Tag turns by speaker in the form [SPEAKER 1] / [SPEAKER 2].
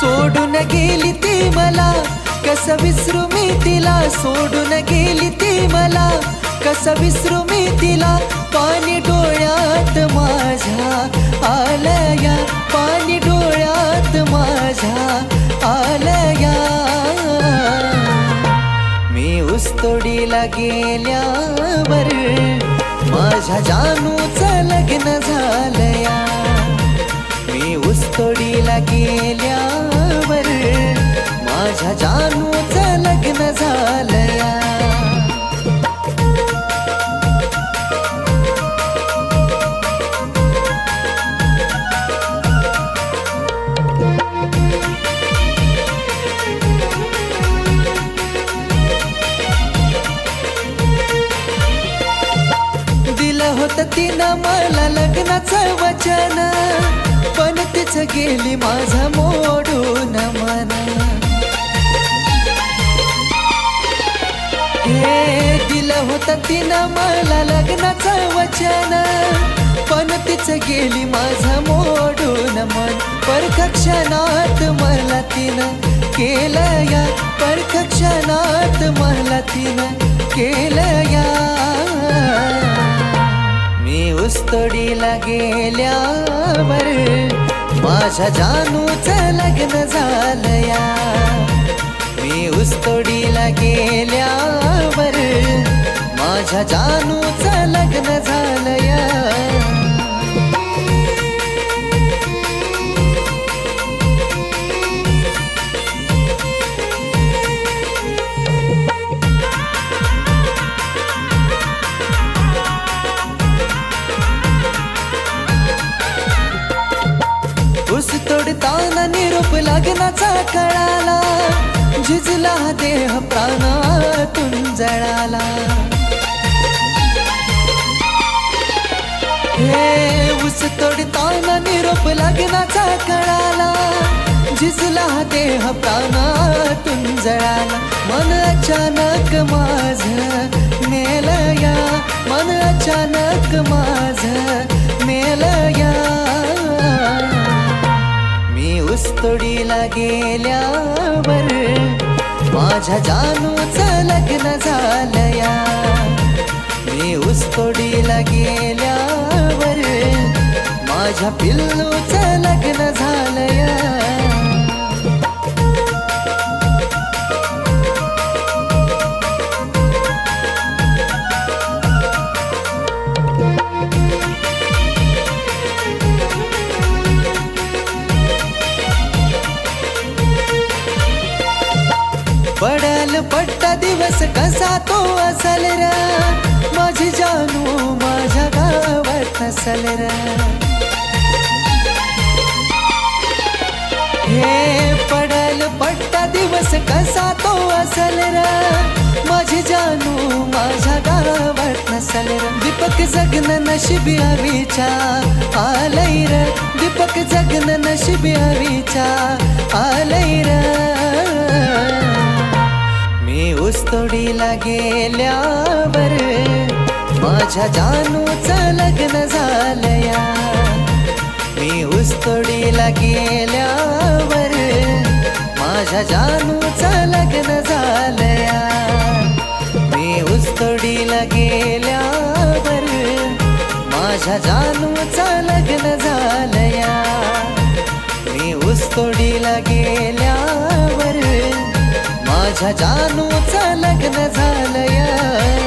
[SPEAKER 1] सोडून गेली ती मला कस विसरू मी तिला? सोडून गेली ती मला कस विसरू मी तिला? पाणी डोळ्यात माझ्या आलया. उस्तोडीला गेल्यावर माझ्या जानूचं लग्न झालया. मी उस्तोडीला गेल्यावर माझ्या जानूचं लग्न झालं दिलं तिनं मला लग्नाचं वचन पण तिच गेली माझं मोडून मन. हे दिलं होतं तिनं मला लग्नाचं वचन पण तिच गेली माझं मोडून मन. परखक्षणात मला तिनं केलं या परखक्षणात मला तिनं केलं या मी गेल्यावर माझ्या जानूचं लग्न झालया. मी उस्तोडीला गेल्यावर माझ्या जानूच तोडताना लग्नाचा कळाला झिजला देह प्राणातून जळाला. हे उस तोडताना निरोप लग्नाचा कळाला झिजला देह प्राणातून जळाला. मन अचानक माझ नेलया मन अचानक माझ जोडीला गेल्यावर माझ्या जानूचं लग्न झालया. मी उसतोडीला गेल्यावर माझ्या पिल्लूचं लग्न झालया. पडल पट्टा दिवस कसा तो असल र? माझी जानू माझ्या गावात नसल र? हे पडल पट्टा दिवस कसा तो असल र? माझी जानू माझ्या गावात नसल र? दीपक जगन नशिबी हवीच्या आलय र? दीपक जगन नशिबी हवीच्या आलय तोडीला गेल्यावर माझ्या जानूचं लग्न झालया. मी उस्तोडीला गेल्यावर माझ्या जानूचं लग्न झालया. मी उस्तोडीला गेल्यावर माझ्या जानूचं लग्न झालं माझ्या जानूचं लग्न झालंय.